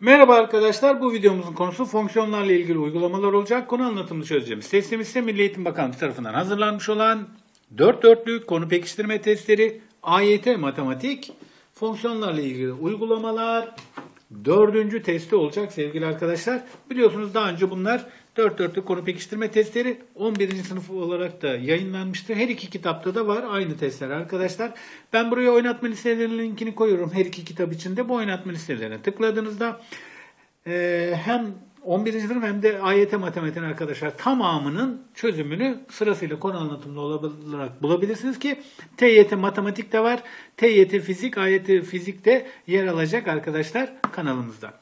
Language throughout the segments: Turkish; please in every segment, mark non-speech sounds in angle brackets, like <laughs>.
Merhaba arkadaşlar, bu videomuzun konusu fonksiyonlarla ilgili uygulamalar olacak. Konu anlatımını çözeceğimiz testimiz ise Milli Eğitim Bakanlığı tarafından hazırlanmış olan 4 dörtlük konu pekiştirme testleri, AYT matematik, fonksiyonlarla ilgili uygulamalar, dördüncü testi olacak sevgili arkadaşlar. Biliyorsunuz daha önce bunlar 4 dörtlük konu pekiştirme testleri 11. sınıf olarak da yayınlanmıştı. Her iki kitapta da var aynı testler arkadaşlar. Ben buraya oynatma listelerinin linkini koyuyorum her iki kitap içinde. Bu oynatma listelerine tıkladığınızda e, hem 11. sınıf hem de AYT matematiğin arkadaşlar tamamının çözümünü sırasıyla konu anlatımlı olarak bulabilirsiniz ki TYT matematik de var. TYT fizik, AYT fizik de yer alacak arkadaşlar kanalımızda.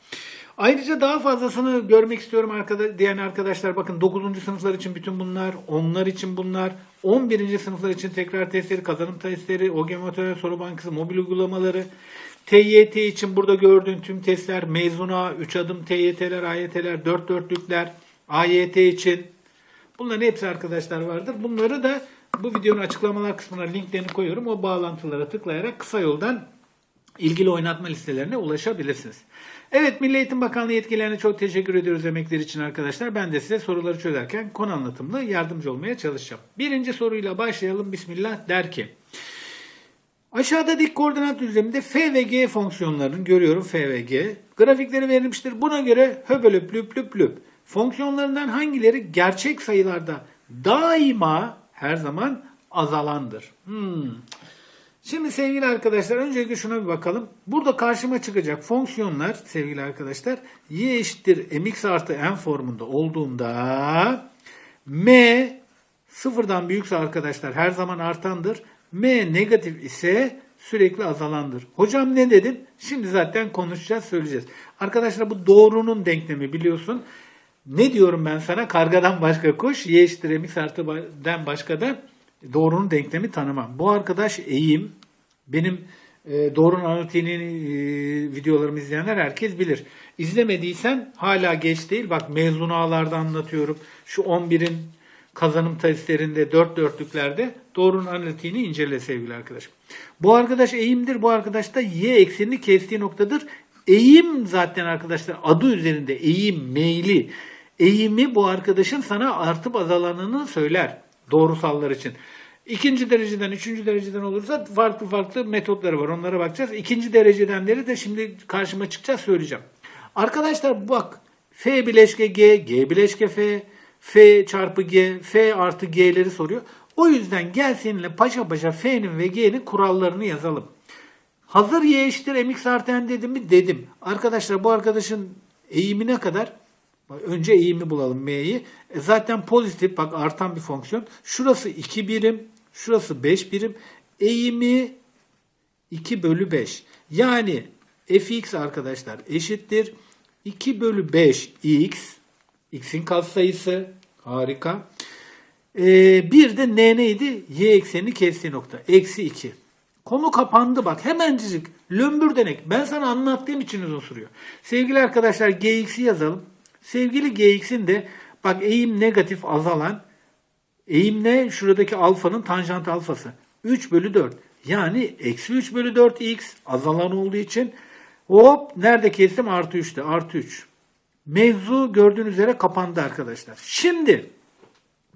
Ayrıca daha fazlasını görmek istiyorum arkadaş, diyen arkadaşlar bakın 9. sınıflar için bütün bunlar, onlar için bunlar, 11. sınıflar için tekrar testleri, kazanım testleri, OGE Motor Soru Bankası, mobil uygulamaları, TYT için burada gördüğün tüm testler, mezuna, 3 adım TYT'ler, AYT'ler, 4 dörtlükler, AYT için bunların hepsi arkadaşlar vardır. Bunları da bu videonun açıklamalar kısmına linklerini koyuyorum. O bağlantılara tıklayarak kısa yoldan ilgili oynatma listelerine ulaşabilirsiniz. Evet Milli Eğitim Bakanlığı yetkililerine çok teşekkür ediyoruz emekleri için arkadaşlar. Ben de size soruları çözerken konu anlatımlı yardımcı olmaya çalışacağım. Birinci soruyla başlayalım. Bismillah der ki. Aşağıda dik koordinat düzleminde f ve g fonksiyonlarının görüyorum f ve g. Grafikleri verilmiştir. Buna göre höbölüp lüp lüp lüp. Fonksiyonlarından hangileri gerçek sayılarda daima her zaman azalandır? Hmm. Şimdi sevgili arkadaşlar öncelikle şuna bir bakalım. Burada karşıma çıkacak fonksiyonlar sevgili arkadaşlar y eşittir mx artı n formunda olduğunda m sıfırdan büyükse arkadaşlar her zaman artandır. m negatif ise sürekli azalandır. Hocam ne dedin? Şimdi zaten konuşacağız söyleyeceğiz. Arkadaşlar bu doğrunun denklemi biliyorsun. Ne diyorum ben sana? Kargadan başka kuş, y eşittir mx artı den başka da doğrunun denklemi tanımam. Bu arkadaş eğim. Benim e, doğrunun analitiğini e, videolarımı izleyenler herkes bilir. İzlemediysen hala geç değil. Bak mezunalarda anlatıyorum. Şu 11'in kazanım testlerinde, dört dörtlüklerde doğrunun analitiğini incele sevgili arkadaşım. Bu arkadaş eğimdir. Bu arkadaş da y eksenini kestiği noktadır. Eğim zaten arkadaşlar adı üzerinde eğim, meyli. Eğimi bu arkadaşın sana artıp azalanını söyler doğrusallar için. İkinci dereceden, üçüncü dereceden olursa farklı farklı metotları var. Onlara bakacağız. İkinci derecedenleri de şimdi karşıma çıkacağız söyleyeceğim. Arkadaşlar bak F bileşke G, G bileşke F, F çarpı G, F artı G'leri soruyor. O yüzden gel seninle paşa paşa F'nin ve G'nin kurallarını yazalım. Hazır Y eşittir mx artı n dedim mi? Dedim. Arkadaşlar bu arkadaşın eğimine kadar önce eğimi bulalım m'yi. E zaten pozitif bak artan bir fonksiyon. Şurası 2 birim. Şurası 5 birim. Eğimi 2 bölü 5. Yani fx arkadaşlar eşittir. 2 bölü 5 x. x'in katsayısı. Harika. Ee, bir de n neydi? Y eksenini kestiği nokta. Eksi 2. Konu kapandı bak hemencik. Lömbür denek. Ben sana anlattığım için uzun sürüyor. Sevgili arkadaşlar gx'i yazalım. Sevgili gx'in de bak eğim negatif azalan eğim ne? Şuradaki alfanın tanjant alfası. 3 bölü 4. Yani eksi 3 bölü 4 x azalan olduğu için hop nerede kestim? Artı 3'te. Artı 3. Mevzu gördüğünüz üzere kapandı arkadaşlar. Şimdi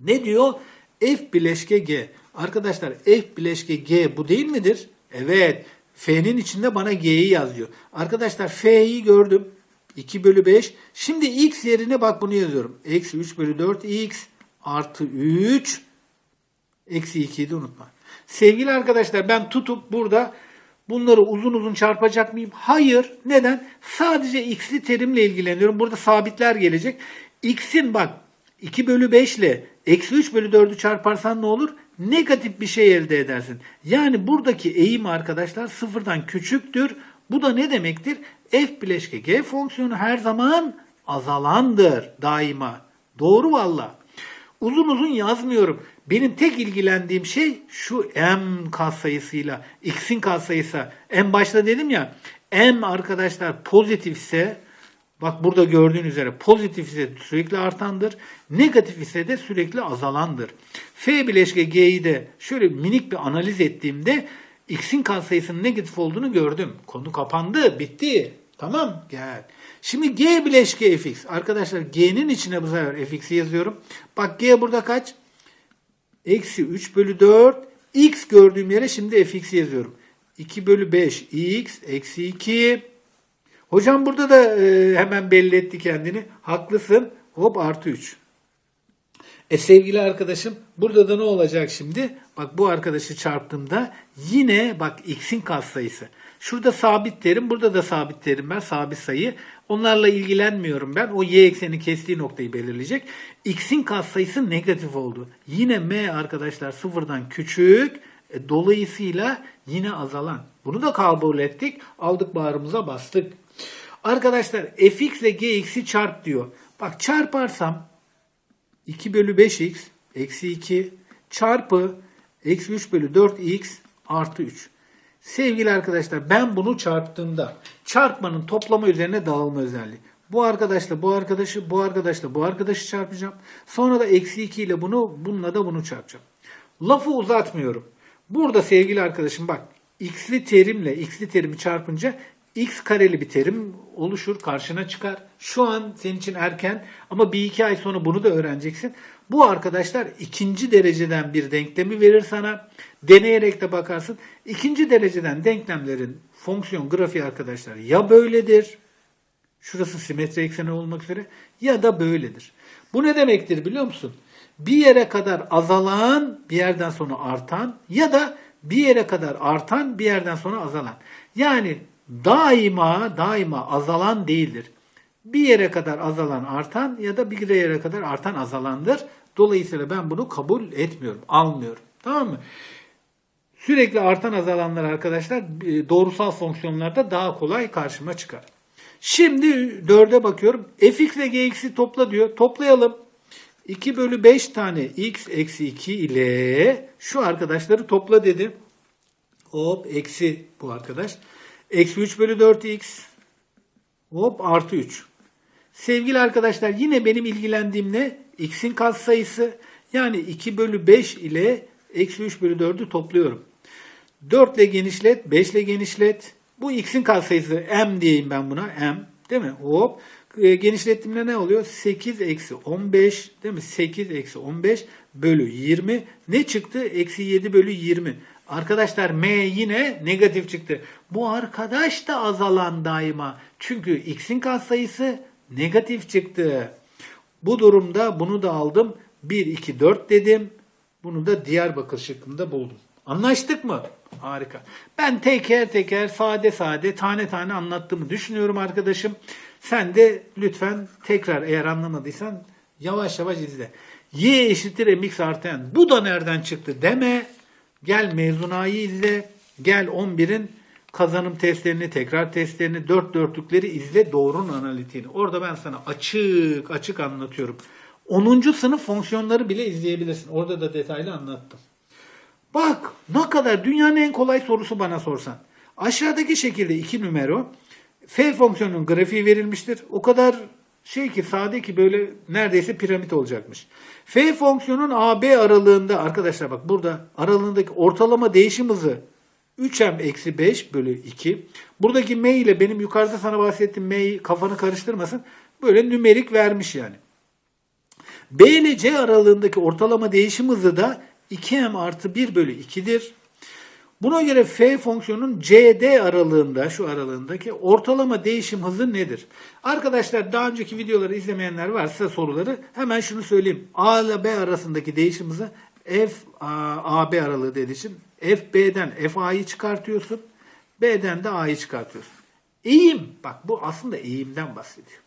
ne diyor? F bileşke G. Arkadaşlar F bileşke G bu değil midir? Evet. F'nin içinde bana G'yi yazıyor. Arkadaşlar F'yi gördüm. 2 bölü 5. Şimdi x yerine bak bunu yazıyorum. Eksi 3 bölü 4 x artı 3 eksi 2'yi de unutma. Sevgili arkadaşlar ben tutup burada bunları uzun uzun çarpacak mıyım? Hayır. Neden? Sadece x'li terimle ilgileniyorum. Burada sabitler gelecek. x'in bak 2 bölü 5 ile eksi 3 bölü 4'ü çarparsan ne olur? Negatif bir şey elde edersin. Yani buradaki eğim arkadaşlar sıfırdan küçüktür. Bu da ne demektir? F bileşke G fonksiyonu her zaman azalandır daima. Doğru valla. Uzun uzun yazmıyorum. Benim tek ilgilendiğim şey şu m katsayısıyla x'in katsayısı. En başta dedim ya m arkadaşlar pozitifse bak burada gördüğün üzere pozitif ise sürekli artandır. Negatif ise de sürekli azalandır. F bileşke G'yi de şöyle minik bir analiz ettiğimde x'in katsayısının negatif olduğunu gördüm. Konu kapandı, bitti. Tamam gel. Şimdi g bileşke fx. Arkadaşlar g'nin içine bu sefer fx'i yazıyorum. Bak g burada kaç? Eksi 3 bölü 4. x gördüğüm yere şimdi fx'i yazıyorum. 2 bölü 5 x eksi 2. Hocam burada da e, hemen belli etti kendini. Haklısın. Hop artı 3. E sevgili arkadaşım burada da ne olacak şimdi? Bak bu arkadaşı çarptığımda yine bak x'in katsayısı. Şurada sabit terim, burada da sabit terim var, sabit sayı. Onlarla ilgilenmiyorum ben. O y ekseni kestiği noktayı belirleyecek. X'in katsayısı negatif oldu. Yine m arkadaşlar sıfırdan küçük. E, dolayısıyla yine azalan. Bunu da kabul ettik. Aldık bağrımıza bastık. Arkadaşlar fx ile gx'i çarp diyor. Bak çarparsam 2 bölü 5x eksi 2 çarpı eksi 3 bölü 4x artı 3. Sevgili arkadaşlar ben bunu çarptığımda çarpmanın toplama üzerine dağılma özelliği. Bu arkadaşla bu arkadaşı, bu arkadaşla bu arkadaşı çarpacağım. Sonra da eksi 2 ile bunu, bununla da bunu çarpacağım. Lafı uzatmıyorum. Burada sevgili arkadaşım bak x'li terimle x'li terimi çarpınca x kareli bir terim oluşur, karşına çıkar. Şu an senin için erken ama bir iki ay sonra bunu da öğreneceksin. Bu arkadaşlar ikinci dereceden bir denklemi verir sana. Deneyerek de bakarsın. İkinci dereceden denklemlerin fonksiyon grafiği arkadaşlar ya böyledir. Şurası simetri ekseni olmak üzere ya da böyledir. Bu ne demektir biliyor musun? Bir yere kadar azalan, bir yerden sonra artan ya da bir yere kadar artan, bir yerden sonra azalan. Yani daima daima azalan değildir. Bir yere kadar azalan artan ya da bir yere kadar artan azalandır. Dolayısıyla ben bunu kabul etmiyorum, almıyorum. Tamam mı? Sürekli artan azalanlar arkadaşlar e, doğrusal fonksiyonlarda daha kolay karşıma çıkar. Şimdi 4'e bakıyorum. fx ile gx'i topla diyor. Toplayalım. 2 bölü 5 tane x eksi 2 ile şu arkadaşları topla dedi. Hop eksi bu arkadaş. Eksi 3 bölü 4x. Hop artı 3. Sevgili arkadaşlar yine benim ilgilendiğim ne? X'in katsayısı. Yani 2 bölü 5 ile eksi 3 bölü 4'ü topluyorum. 4 ile genişlet, 5 ile genişlet. Bu x'in katsayısı m diyeyim ben buna. m değil mi? Hop. E, genişlettiğimde ne oluyor? 8 eksi 15 değil mi? 8 eksi 15 bölü 20. Ne çıktı? Eksi 7 bölü 20. Arkadaşlar m yine negatif çıktı. Bu arkadaş da azalan daima. Çünkü x'in katsayısı negatif çıktı. Bu durumda bunu da aldım. 1, 2, 4 dedim. Bunu da Diyarbakır şıkkında buldum. Anlaştık mı? Harika. Ben teker teker sade sade tane tane anlattığımı düşünüyorum arkadaşım. Sen de lütfen tekrar eğer anlamadıysan yavaş yavaş izle. Y eşittir mx artı n. Bu da nereden çıktı deme. Gel mezunayı izle. Gel 11'in kazanım testlerini, tekrar testlerini, dört dörtlükleri izle doğrunun analitiğini. Orada ben sana açık açık anlatıyorum. 10. sınıf fonksiyonları bile izleyebilirsin. Orada da detaylı anlattım. Bak ne kadar dünyanın en kolay sorusu bana sorsan. Aşağıdaki şekilde iki numara f fonksiyonunun grafiği verilmiştir. O kadar şey ki sade ki böyle neredeyse piramit olacakmış. F fonksiyonun AB aralığında arkadaşlar bak burada aralığındaki ortalama değişim hızı 3m eksi 5 bölü 2. Buradaki m ile benim yukarıda sana bahsettiğim m'yi kafanı karıştırmasın. Böyle nümerik vermiş yani. B ile C aralığındaki ortalama değişim hızı da 2m artı 1 bölü 2'dir. Buna göre f fonksiyonun CD aralığında, şu aralığındaki ortalama değişim hızı nedir? Arkadaşlar daha önceki videoları izlemeyenler varsa soruları hemen şunu söyleyeyim. A ile B arasındaki değişim hızı f a, AB aralığı dediğim f B'den f A'yı çıkartıyorsun. B'den de A'yı çıkartıyorsun. Eğim, bak bu aslında eğimden bahsediyor.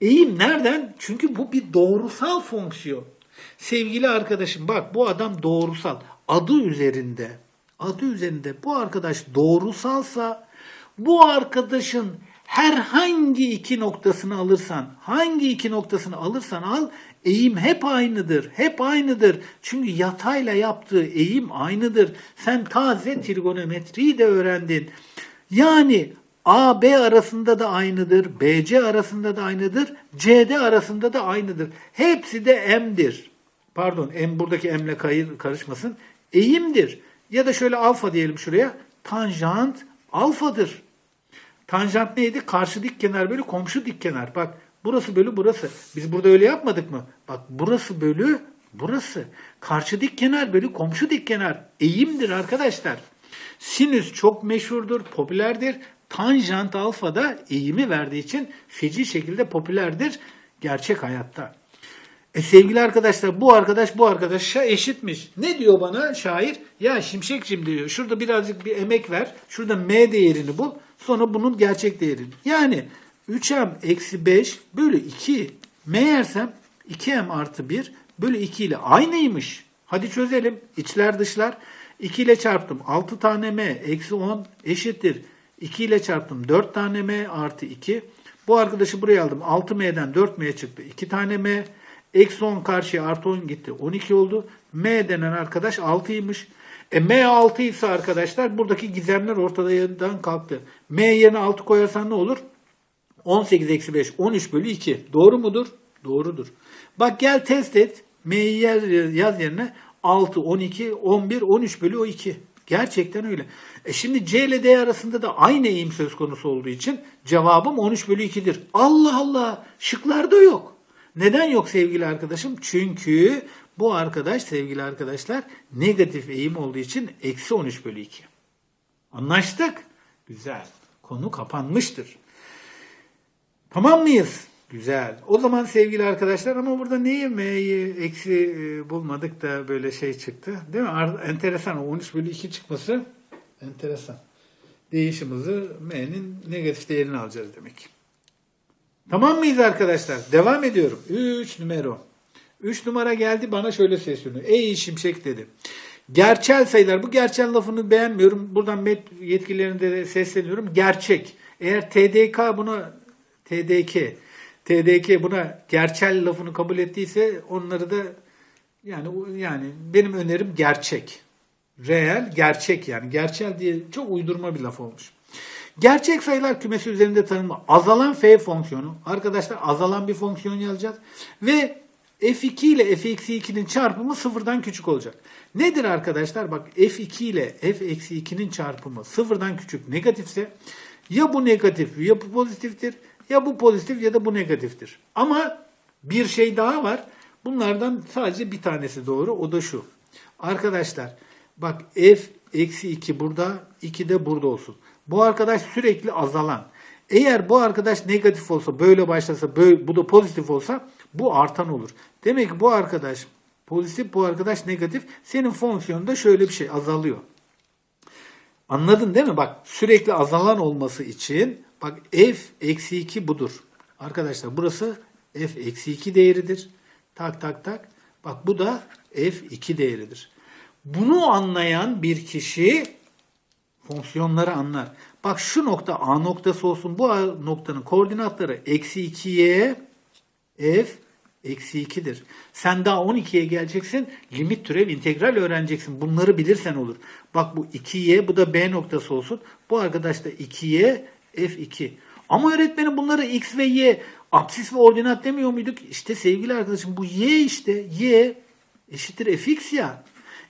Eğim nereden? Çünkü bu bir doğrusal fonksiyon. Sevgili arkadaşım bak bu adam doğrusal. Adı üzerinde, adı üzerinde bu arkadaş doğrusalsa bu arkadaşın herhangi iki noktasını alırsan, hangi iki noktasını alırsan al, eğim hep aynıdır. Hep aynıdır. Çünkü yatayla yaptığı eğim aynıdır. Sen taze trigonometriyi de öğrendin. Yani AB arasında da aynıdır, BC arasında da aynıdır, CD arasında da aynıdır. Hepsi de M'dir. Pardon, M buradaki M'le kayır, karışmasın. Eğimdir. Ya da şöyle alfa diyelim şuraya. Tanjant alfadır. Tanjant neydi? Karşı dik kenar bölü komşu dik kenar. Bak burası bölü burası. Biz burada öyle yapmadık mı? Bak burası bölü burası. Karşı dik kenar bölü komşu dik kenar. Eğimdir arkadaşlar. Sinüs çok meşhurdur, popülerdir. Tanjant alfa da eğimi verdiği için feci şekilde popülerdir gerçek hayatta. E sevgili arkadaşlar bu arkadaş bu arkadaşa eşitmiş. Ne diyor bana şair? Ya Şimşekçim diyor şurada birazcık bir emek ver. Şurada m değerini bul. Sonra bunun gerçek değerini. Yani 3m eksi 5 bölü 2 meğersem 2m artı 1 bölü 2 ile aynıymış. Hadi çözelim. İçler dışlar. 2 ile çarptım. 6 tane m eksi 10 eşittir. 2 ile çarptım. 4 tane m artı 2. Bu arkadaşı buraya aldım. 6m'den 4m çıktı. 2 tane m. Eksi 10 karşıya artı 10 gitti. 12 oldu. M denen arkadaş 6'ymış. E M 6 ise arkadaşlar buradaki gizemler ortadan kalktı. M yerine 6 koyarsan ne olur? 18 eksi 5 13 bölü 2. Doğru mudur? Doğrudur. Bak gel test et. M'yi yer- yaz yerine 6, 12, 11, 13 bölü o 2. Gerçekten öyle. E şimdi C ile D arasında da aynı eğim söz konusu olduğu için cevabım 13 bölü 2'dir. Allah Allah şıklarda yok. Neden yok sevgili arkadaşım? Çünkü bu arkadaş sevgili arkadaşlar negatif eğim olduğu için eksi 13 bölü 2. Anlaştık. Güzel. Konu kapanmıştır. Tamam mıyız? Güzel. O zaman sevgili arkadaşlar ama burada neyi m'yi eksi e, bulmadık da böyle şey çıktı. Değil mi? Ar- Enteresan. 13 bölü 2 çıkması enteresan. Değişim hızı m'nin negatif değerini alacağız demek. Tamam mıyız arkadaşlar? Devam ediyorum. 3 numara. 3 numara geldi bana şöyle sesleniyor. Ey şimşek dedi. Gerçel sayılar. Bu gerçel lafını beğenmiyorum. Buradan MEP yetkililerine de sesleniyorum. Gerçek. Eğer TDK buna TDK TDK buna gerçel lafını kabul ettiyse onları da yani yani benim önerim gerçek. Reel, gerçek yani. Gerçel diye çok uydurma bir laf olmuş. Gerçek sayılar kümesi üzerinde tanımlı azalan f fonksiyonu. Arkadaşlar azalan bir fonksiyon yazacağız. Ve f2 ile f-2'nin çarpımı sıfırdan küçük olacak. Nedir arkadaşlar? Bak f2 ile f-2'nin çarpımı sıfırdan küçük negatifse ya bu negatif ya bu pozitiftir. Ya bu pozitif ya da bu negatiftir. Ama bir şey daha var. Bunlardan sadece bir tanesi doğru. O da şu. Arkadaşlar bak f eksi 2 burada 2 de burada olsun. Bu arkadaş sürekli azalan. Eğer bu arkadaş negatif olsa böyle başlasa böyle, bu da pozitif olsa bu artan olur. Demek ki bu arkadaş pozitif bu arkadaş negatif. Senin fonksiyonunda şöyle bir şey azalıyor. Anladın değil mi? Bak sürekli azalan olması için bak f eksi 2 budur. Arkadaşlar burası f eksi 2 değeridir. Tak tak tak. Bak bu da f2 değeridir. Bunu anlayan bir kişi fonksiyonları anlar. Bak şu nokta A noktası olsun. Bu A noktanın koordinatları eksi 2y f eksi 2'dir. Sen daha 12'ye geleceksin. Limit türev integral öğreneceksin. Bunları bilirsen olur. Bak bu 2y bu da B noktası olsun. Bu arkadaş da 2y f2. Ama öğretmenim bunları x ve y apsis ve ordinat demiyor muyduk? İşte sevgili arkadaşım bu y işte y eşittir fx ya.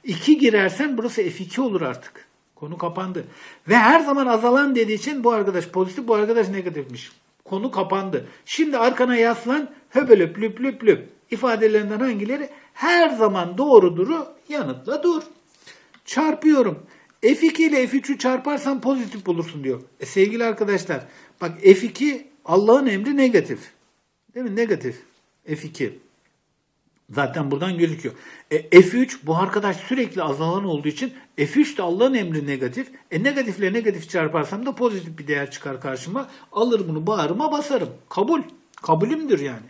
2 girersen burası f2 olur artık. Konu kapandı. Ve her zaman azalan dediği için bu arkadaş pozitif, bu arkadaş negatifmiş. Konu kapandı. Şimdi arkana yaslan, höbölüp lüp lüp lüp ifadelerinden hangileri her zaman doğruduru yanıtla dur. Çarpıyorum. F2 ile F3'ü çarparsan pozitif bulursun diyor. E sevgili arkadaşlar bak F2 Allah'ın emri negatif. Değil mi? Negatif. F2. Zaten buradan gözüküyor. E, F3 bu arkadaş sürekli azalan olduğu için F3 de Allah'ın emri negatif. E negatifle negatif çarparsam da pozitif bir değer çıkar karşıma. Alır bunu bağrıma basarım. Kabul. Kabulümdür yani.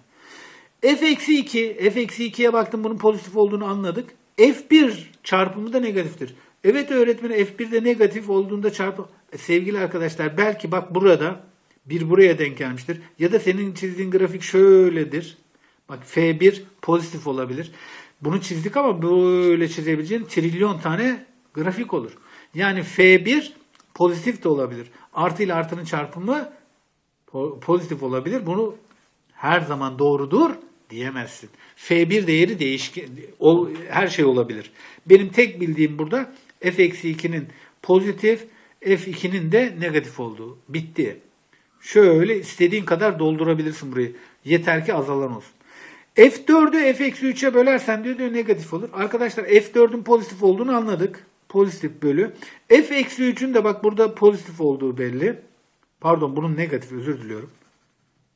F-2, F-2'ye baktım bunun pozitif olduğunu anladık. F1 çarpımı da negatiftir. Evet öğretmenim F1'de negatif olduğunda çarpı... E, sevgili arkadaşlar belki bak burada bir buraya denk gelmiştir. Ya da senin çizdiğin grafik şöyledir. Bak F1 pozitif olabilir. Bunu çizdik ama böyle çizebileceğin trilyon tane grafik olur. Yani F1 pozitif de olabilir. Artı ile artının çarpımı po- pozitif olabilir. Bunu her zaman doğrudur diyemezsin. F1 değeri değişken, ol- her şey olabilir. Benim tek bildiğim burada f-2'nin pozitif, f2'nin de negatif olduğu. Bitti. Şöyle istediğin kadar doldurabilirsin burayı. Yeter ki azalan olsun. F4'ü f-3'e bölersen diyor, diyor negatif olur. Arkadaşlar F4'ün pozitif olduğunu anladık. Pozitif bölü. F-3'ün de bak burada pozitif olduğu belli. Pardon bunun negatif özür diliyorum.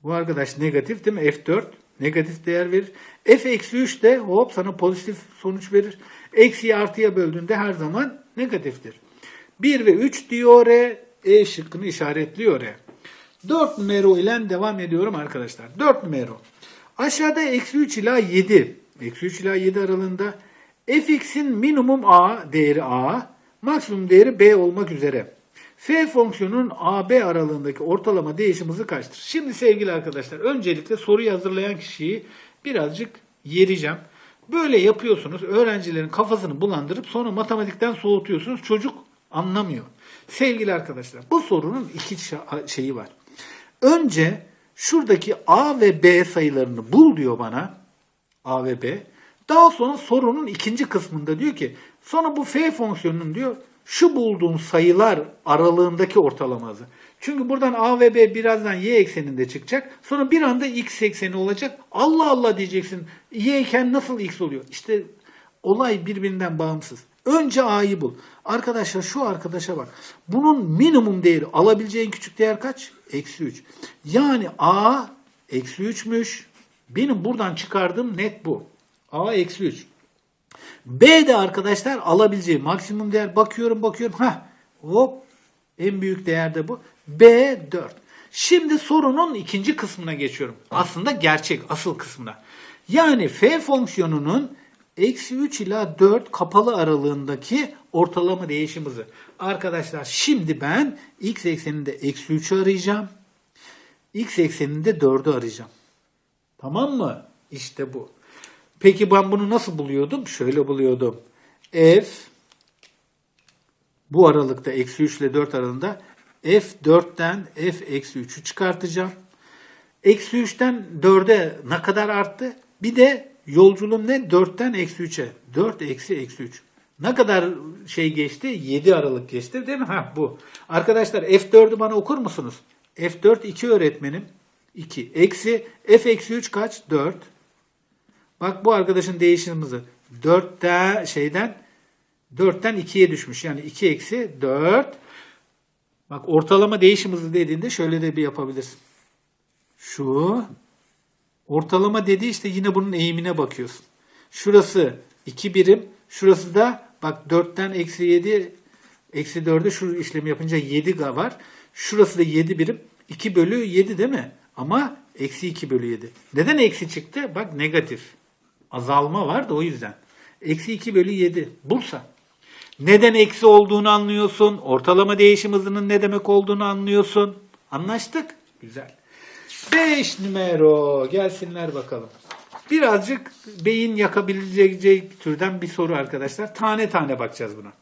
Bu arkadaş negatif değil mi? F4 negatif değer verir. F-3 de hop sana pozitif sonuç verir. Eksiyi artıya böldüğünde her zaman negatiftir. 1 ve 3 diyor E. E şıkkını işaretliyor E. 4 numara ile devam ediyorum arkadaşlar. 4 numara. Aşağıda eksi 3 ila 7. Eksi 3 ila 7 aralığında fx'in minimum a değeri a, maksimum değeri b olmak üzere. F fonksiyonunun AB aralığındaki ortalama değişim hızı kaçtır? Şimdi sevgili arkadaşlar öncelikle soruyu hazırlayan kişiyi birazcık yereceğim. Böyle yapıyorsunuz. Öğrencilerin kafasını bulandırıp sonra matematikten soğutuyorsunuz. Çocuk anlamıyor. Sevgili arkadaşlar bu sorunun iki şeyi var. Önce şuradaki A ve B sayılarını bul diyor bana. A ve B. Daha sonra sorunun ikinci kısmında diyor ki sonra bu f fonksiyonunun diyor şu bulduğun sayılar aralığındaki ortalama hızı. Çünkü buradan a ve b birazdan y ekseninde çıkacak. Sonra bir anda x ekseni olacak. Allah Allah diyeceksin. Y iken nasıl x oluyor? İşte olay birbirinden bağımsız. Önce a'yı bul. Arkadaşlar şu arkadaşa bak. Bunun minimum değeri alabileceğin küçük değer kaç? Eksi 3. Yani a eksi 3'müş. Benim buradan çıkardığım net bu. A eksi 3. B de arkadaşlar alabileceği maksimum değer. Bakıyorum bakıyorum. Heh, hop en büyük değer de bu. B 4. Şimdi sorunun ikinci kısmına geçiyorum. Aslında gerçek asıl kısmına. Yani f fonksiyonunun eksi 3 ila 4 kapalı aralığındaki ortalama değişim hızı. Arkadaşlar şimdi ben x ekseninde eksi 3'ü arayacağım. X ekseninde 4'ü arayacağım. Tamam mı? İşte bu. Peki ben bunu nasıl buluyordum? Şöyle buluyordum. F bu aralıkta eksi 3 ile 4 aralığında F 4'ten F eksi 3'ü çıkartacağım. Eksi 3'ten 4'e ne kadar arttı? Bir de yolculuğum ne? 4'ten eksi 3'e. 4 eksi eksi 3. Ne kadar şey geçti? 7 Aralık geçti değil mi? Ha bu. Arkadaşlar F4'ü bana okur musunuz? F4 2 öğretmenim. 2. Eksi F eksi 3 kaç? 4. Bak bu arkadaşın değişim hızı 4'ten şeyden 4'ten 2'ye düşmüş. Yani 2 eksi 4. Bak ortalama değişim hızı dediğinde şöyle de bir yapabilirsin. Şu ortalama dediği işte yine bunun eğimine bakıyorsun. Şurası 2 birim. Şurası da bak 4'ten eksi 7 eksi 4'e şu işlemi yapınca 7 var. Şurası da 7 birim. 2 bölü 7 değil mi? Ama eksi 2 bölü 7. Neden eksi çıktı? Bak negatif. Azalma var da o yüzden. Eksi 2 bölü 7. Bursa. Neden eksi olduğunu anlıyorsun. Ortalama değişim hızının ne demek olduğunu anlıyorsun. Anlaştık. Güzel. 5 numero. Gelsinler bakalım. Birazcık beyin yakabilecek türden bir soru arkadaşlar. Tane tane bakacağız buna.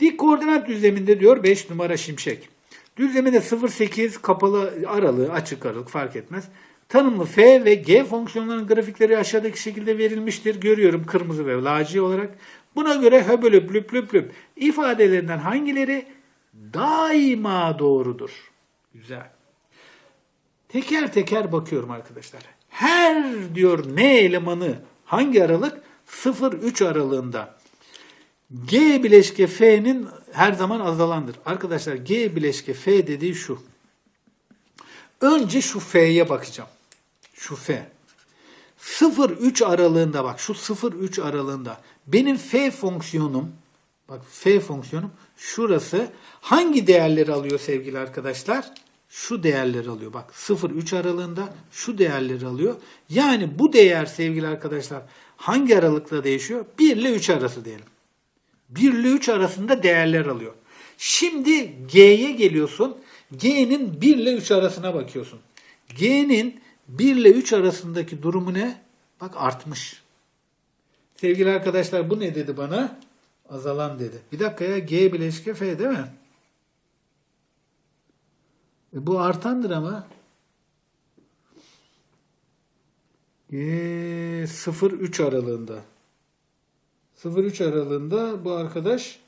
Dik koordinat düzleminde diyor 5 numara şimşek. Düzleminde 0-8 kapalı aralığı, açık aralık fark etmez. Tanımlı f ve g fonksiyonlarının grafikleri aşağıdaki şekilde verilmiştir. Görüyorum kırmızı ve laci olarak. Buna göre höbölüp lüp lüp lüp ifadelerinden hangileri daima doğrudur? Güzel. Teker teker bakıyorum arkadaşlar. Her diyor ne elemanı hangi aralık? 0-3 aralığında. G bileşke F'nin her zaman azalandır. Arkadaşlar G bileşke F dediği şu. Önce şu F'ye bakacağım. Şu F. 0-3 aralığında bak şu 0-3 aralığında benim F fonksiyonum bak F fonksiyonum şurası hangi değerleri alıyor sevgili arkadaşlar? Şu değerleri alıyor. Bak 0-3 aralığında şu değerleri alıyor. Yani bu değer sevgili arkadaşlar hangi aralıkla değişiyor? 1 ile 3 arası diyelim. 1 ile 3 arasında değerler alıyor. Şimdi G'ye geliyorsun. G'nin 1 ile 3 arasına bakıyorsun. G'nin 1 ile 3 arasındaki durumu ne? Bak artmış. Sevgili arkadaşlar bu ne dedi bana? Azalan dedi. Bir dakika ya G bileşke F değil mi? E bu artandır ama. G 0-3 aralığında. 0-3 aralığında bu arkadaş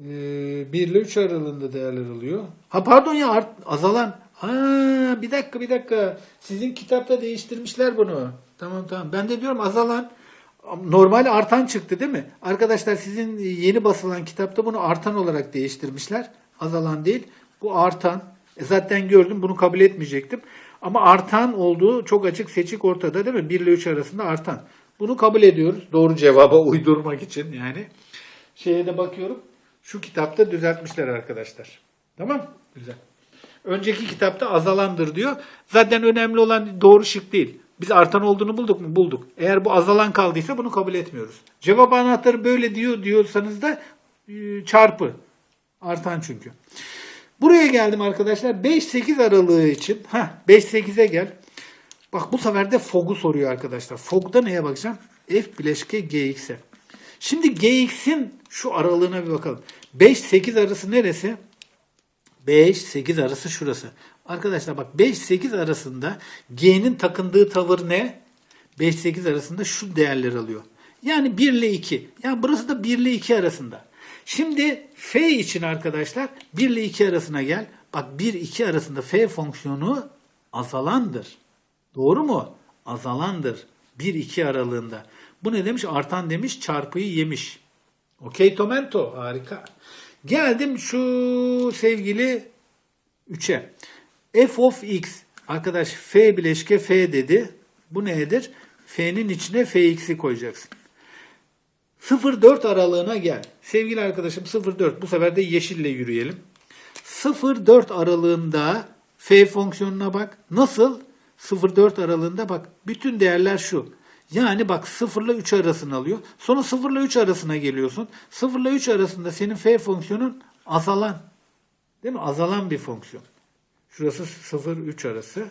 e, 1 ile 3 aralığında değerler alıyor. Ha pardon ya art, azalan Aa, bir dakika bir dakika. Sizin kitapta değiştirmişler bunu. Tamam tamam. Ben de diyorum azalan normal artan çıktı değil mi? Arkadaşlar sizin yeni basılan kitapta bunu artan olarak değiştirmişler. Azalan değil. Bu artan. E zaten gördüm bunu kabul etmeyecektim. Ama artan olduğu çok açık seçik ortada değil mi? 1 ile 3 arasında artan. Bunu kabul ediyoruz. Doğru cevaba uydurmak için yani. Şeye de bakıyorum. Şu kitapta düzeltmişler arkadaşlar. Tamam? Güzel. Önceki kitapta azalandır diyor. Zaten önemli olan doğru şık değil. Biz artan olduğunu bulduk mu? Bulduk. Eğer bu azalan kaldıysa bunu kabul etmiyoruz. Cevap anahtarı böyle diyor diyorsanız da e, çarpı. Artan çünkü. Buraya geldim arkadaşlar. 5-8 aralığı için. Ha 5-8'e gel. Bak bu sefer de fog'u soruyor arkadaşlar. Fog'da neye bakacağım? F bileşke gx'e. Şimdi gx'in şu aralığına bir bakalım. 5-8 arası neresi? 5-8 arası şurası. Arkadaşlar bak 5-8 arasında G'nin takındığı tavır ne? 5-8 arasında şu değerler alıyor. Yani 1 ile 2. Yani burası da 1 ile 2 arasında. Şimdi F için arkadaşlar 1 ile 2 arasına gel. Bak 1-2 arasında F fonksiyonu azalandır. Doğru mu? Azalandır. 1-2 aralığında. Bu ne demiş? Artan demiş, çarpıyı yemiş. Okey Tomento. Harika. Geldim şu sevgili 3'e. F of x. Arkadaş f bileşke f dedi. Bu nedir? F'nin içine fx'i koyacaksın. 0-4 aralığına gel. Sevgili arkadaşım 0-4. Bu sefer de yeşille yürüyelim. 0-4 aralığında f fonksiyonuna bak. Nasıl? 0-4 aralığında bak. Bütün değerler şu. Yani bak 0 ile 3 arasını alıyor. Sonra 0 ile 3 arasına geliyorsun. 0 ile 3 arasında senin f fonksiyonun azalan. Değil mi? Azalan bir fonksiyon. Şurası 0-3 arası.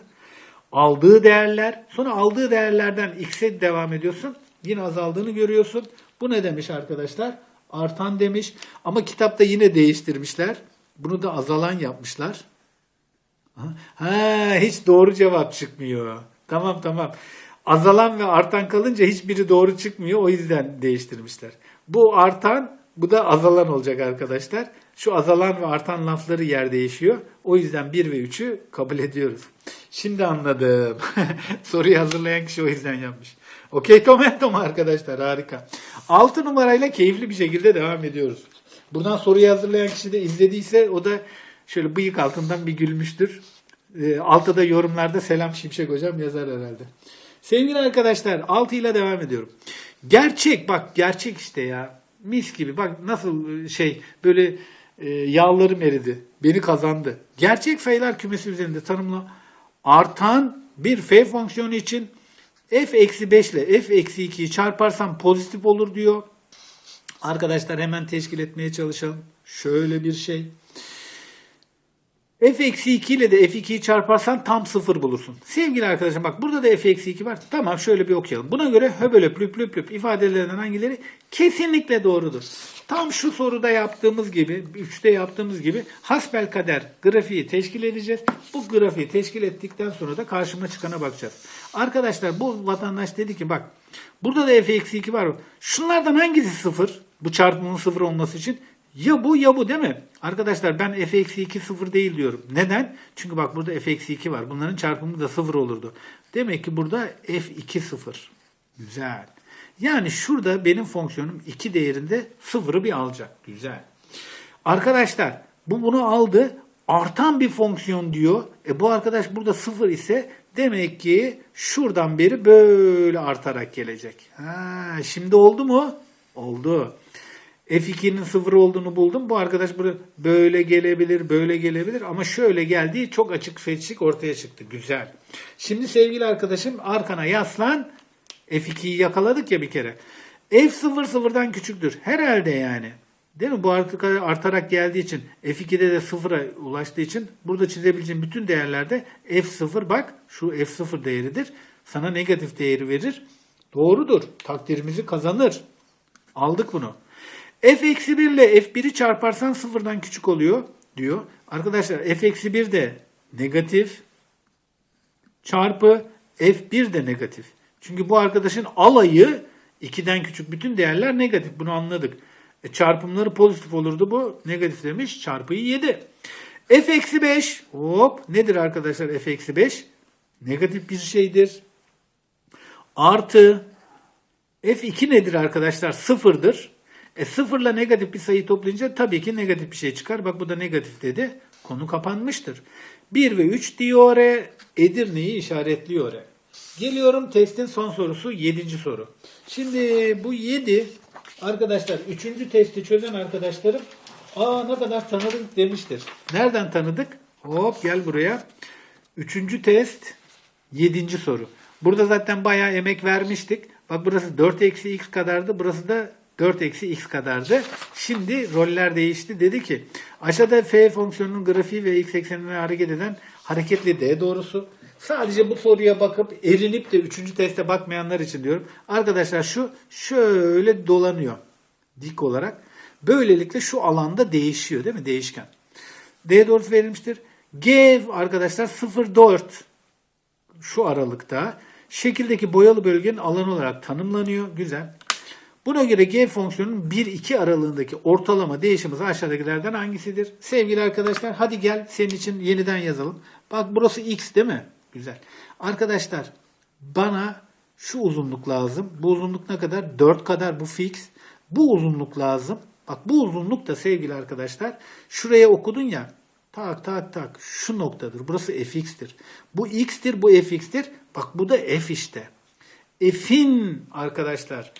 Aldığı değerler, sonra aldığı değerlerden x'e devam ediyorsun. Yine azaldığını görüyorsun. Bu ne demiş arkadaşlar? Artan demiş. Ama kitapta yine değiştirmişler. Bunu da azalan yapmışlar. Ha, hiç doğru cevap çıkmıyor. Tamam tamam. Azalan ve artan kalınca hiçbiri doğru çıkmıyor. O yüzden değiştirmişler. Bu artan, bu da azalan olacak arkadaşlar. Şu azalan ve artan lafları yer değişiyor. O yüzden 1 ve 3'ü kabul ediyoruz. Şimdi anladım. <laughs> Soruyu hazırlayan kişi o yüzden yapmış. Okey Tomento mu arkadaşlar? Harika. 6 numarayla keyifli bir şekilde devam ediyoruz. Buradan soruyu hazırlayan kişi de izlediyse o da şöyle bıyık altından bir gülmüştür. E, altta da yorumlarda selam Şimşek hocam yazar herhalde. Sevgili arkadaşlar 6 ile devam ediyorum. Gerçek bak gerçek işte ya. Mis gibi bak nasıl şey böyle e, yağlarım eridi. Beni kazandı. Gerçek sayılar kümesi üzerinde tanımla artan bir f fonksiyonu için f eksi 5 ile f eksi 2'yi çarparsam pozitif olur diyor. Arkadaşlar hemen teşkil etmeye çalışalım. Şöyle bir şey. F eksi 2 ile de f2'yi çarparsan tam 0 bulursun. Sevgili arkadaşım bak burada da f eksi 2 var. Tamam şöyle bir okuyalım. Buna göre höbölöp lüp lüp lüp ifadelerinden hangileri kesinlikle doğrudur. Tam şu soruda yaptığımız gibi, 3'te yaptığımız gibi hasbel kader grafiği teşkil edeceğiz. Bu grafiği teşkil ettikten sonra da karşıma çıkana bakacağız. Arkadaşlar bu vatandaş dedi ki bak burada da f eksi 2 var. Şunlardan hangisi 0? Bu çarpımın 0 olması için ya bu ya bu değil mi? Arkadaşlar ben f eksi 2 0 değil diyorum. Neden? Çünkü bak burada f eksi 2 var. Bunların çarpımı da 0 olurdu. Demek ki burada f2 0. Güzel. Yani şurada benim fonksiyonum 2 değerinde 0'ı bir alacak. Güzel. Arkadaşlar bu bunu aldı. Artan bir fonksiyon diyor. E bu arkadaş burada 0 ise demek ki şuradan beri böyle artarak gelecek. Ha, şimdi oldu mu? Oldu. F2'nin 0 olduğunu buldum. Bu arkadaş böyle gelebilir, böyle gelebilir ama şöyle geldiği çok açık seçik ortaya çıktı. Güzel. Şimdi sevgili arkadaşım arkana yaslan. F2'yi yakaladık ya bir kere. F0 sıfırdan küçüktür. Herhalde yani. Değil mi? Bu artık artarak geldiği için F2'de de sıfıra ulaştığı için burada çizebileceğim bütün değerlerde F0 bak şu F0 değeridir. Sana negatif değeri verir. Doğrudur. Takdirimizi kazanır. Aldık bunu. F-1 ile F1'i çarparsan sıfırdan küçük oluyor diyor. Arkadaşlar F-1 de negatif çarpı F1 de negatif. Çünkü bu arkadaşın alayı 2'den küçük bütün değerler negatif. Bunu anladık. E, çarpımları pozitif olurdu bu. Negatif demiş. Çarpıyı 7. f eksi 5 hop nedir arkadaşlar f eksi 5? Negatif bir şeydir. Artı f2 nedir arkadaşlar? Sıfırdır. E sıfırla negatif bir sayı toplayınca tabii ki negatif bir şey çıkar. Bak bu da negatif dedi. Konu kapanmıştır. 1 ve 3 diyor. Edirne'yi işaretliyor. Geliyorum testin son sorusu 7. soru. Şimdi bu 7 arkadaşlar 3. testi çözen arkadaşlarım aa ne kadar tanıdık demiştir. Nereden tanıdık? Hop gel buraya. 3. test 7. soru. Burada zaten bayağı emek vermiştik. Bak burası 4 eksi x kadardı. Burası da 4 eksi x kadardı. Şimdi roller değişti. Dedi ki aşağıda f fonksiyonunun grafiği ve x eksenine hareket eden hareketli d doğrusu. Sadece bu soruya bakıp erinip de 3. teste bakmayanlar için diyorum. Arkadaşlar şu şöyle dolanıyor dik olarak. Böylelikle şu alanda değişiyor değil mi? Değişken. D doğrusu verilmiştir. G arkadaşlar 0,4 şu aralıkta şekildeki boyalı bölgenin alanı olarak tanımlanıyor. Güzel. Buna göre g fonksiyonunun 1-2 aralığındaki ortalama değişim hızı aşağıdakilerden hangisidir? Sevgili arkadaşlar hadi gel senin için yeniden yazalım. Bak burası x değil mi? Güzel. Arkadaşlar bana şu uzunluk lazım. Bu uzunluk ne kadar? 4 kadar bu fix. Bu uzunluk lazım. Bak bu uzunluk da sevgili arkadaşlar şuraya okudun ya tak tak tak şu noktadır. Burası fx'tir. Bu x'tir bu fx'tir. Bak bu da f işte. F'in arkadaşlar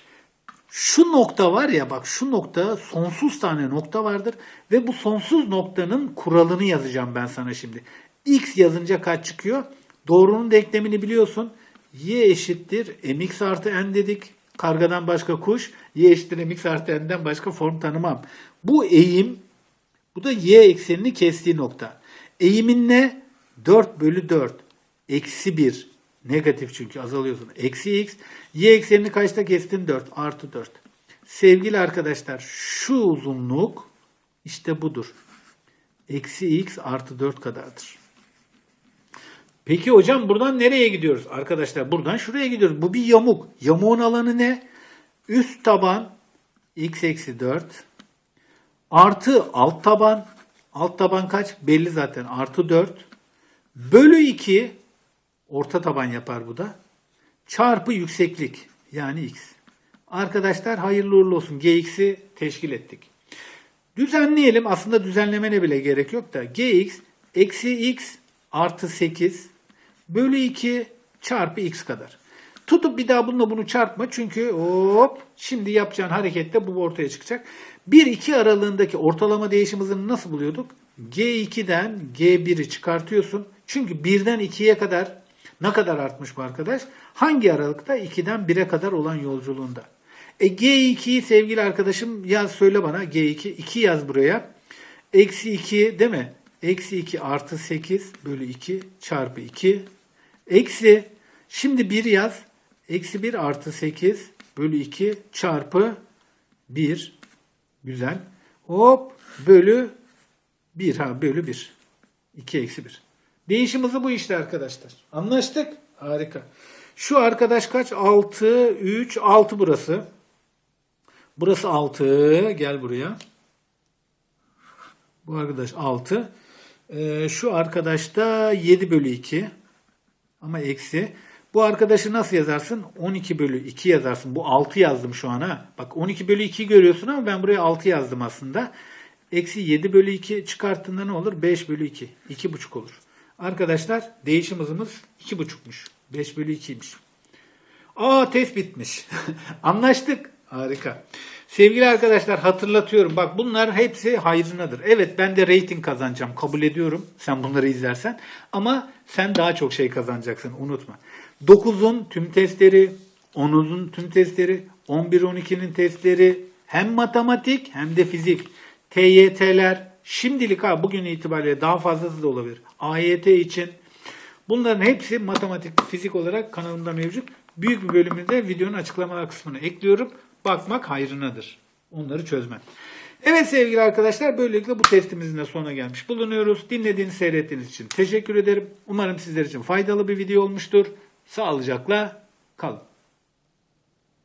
şu nokta var ya bak şu nokta sonsuz tane nokta vardır ve bu sonsuz noktanın kuralını yazacağım ben sana şimdi. X yazınca kaç çıkıyor? Doğrunun denklemini biliyorsun. Y eşittir mx artı n dedik. Kargadan başka kuş. Y eşittir mx artı n'den başka form tanımam. Bu eğim bu da y eksenini kestiği nokta. Eğimin ne? 4 bölü 4. Eksi 1. Negatif çünkü azalıyorsun. Eksi x. Y eksenini kaçta kestin? 4. Artı 4. Sevgili arkadaşlar şu uzunluk işte budur. Eksi x artı 4 kadardır. Peki hocam buradan nereye gidiyoruz? Arkadaşlar buradan şuraya gidiyoruz. Bu bir yamuk. Yamuğun alanı ne? Üst taban x eksi 4 artı alt taban. Alt taban kaç? Belli zaten. Artı 4 bölü 2 orta taban yapar bu da. Çarpı yükseklik yani x. Arkadaşlar hayırlı uğurlu olsun. Gx'i teşkil ettik. Düzenleyelim. Aslında düzenlemene bile gerek yok da. Gx eksi x artı 8 bölü 2 çarpı x kadar. Tutup bir daha bununla bunu çarpma. Çünkü hop şimdi yapacağın harekette bu ortaya çıkacak. 1-2 aralığındaki ortalama değişim hızını nasıl buluyorduk? G2'den G1'i çıkartıyorsun. Çünkü 1'den 2'ye kadar ne kadar artmış bu arkadaş? Hangi aralıkta? 2'den 1'e kadar olan yolculuğunda. E G2'yi sevgili arkadaşım yaz söyle bana. G2 2 yaz buraya. Eksi 2 değil mi? Eksi 2 artı 8 bölü 2 çarpı 2. Eksi şimdi 1 yaz. Eksi 1 artı 8 bölü 2 çarpı 1. Güzel. Hop bölü 1 ha bölü 1. 2 eksi 1. Değişim hızı bu işte arkadaşlar. Anlaştık. Harika. Şu arkadaş kaç? 6, 3, 6 burası. Burası 6. Gel buraya. Bu arkadaş 6. Ee, şu arkadaş da 7 bölü 2. Ama eksi. Bu arkadaşı nasıl yazarsın? 12 bölü 2 yazarsın. Bu 6 yazdım şu an ha. Bak 12 bölü 2 görüyorsun ama ben buraya 6 yazdım aslında. Eksi 7 bölü 2 çıkarttığında ne olur? 5 bölü 2. 2,5 olur. Arkadaşlar değişim hızımız 2,5'muş. 5 bölü 2'ymiş. Aa test bitmiş. <laughs> Anlaştık. Harika. Sevgili arkadaşlar hatırlatıyorum. Bak bunlar hepsi hayrınadır. Evet ben de rating kazanacağım. Kabul ediyorum. Sen bunları izlersen. Ama sen daha çok şey kazanacaksın. Unutma. 9'un tüm testleri, 10'un tüm testleri, 11-12'nin testleri hem matematik hem de fizik. TYT'ler şimdilik ha bugün itibariyle daha fazlası da olabilir. AYT için bunların hepsi matematik, fizik olarak kanalımda mevcut. Büyük bir bölümünü de videonun açıklamalar kısmına ekliyorum. Bakmak hayrınadır. Onları çözmen. Evet sevgili arkadaşlar böylelikle bu testimizin de sonuna gelmiş bulunuyoruz. Dinlediğiniz, seyrettiğiniz için teşekkür ederim. Umarım sizler için faydalı bir video olmuştur. Sağlıcakla kalın.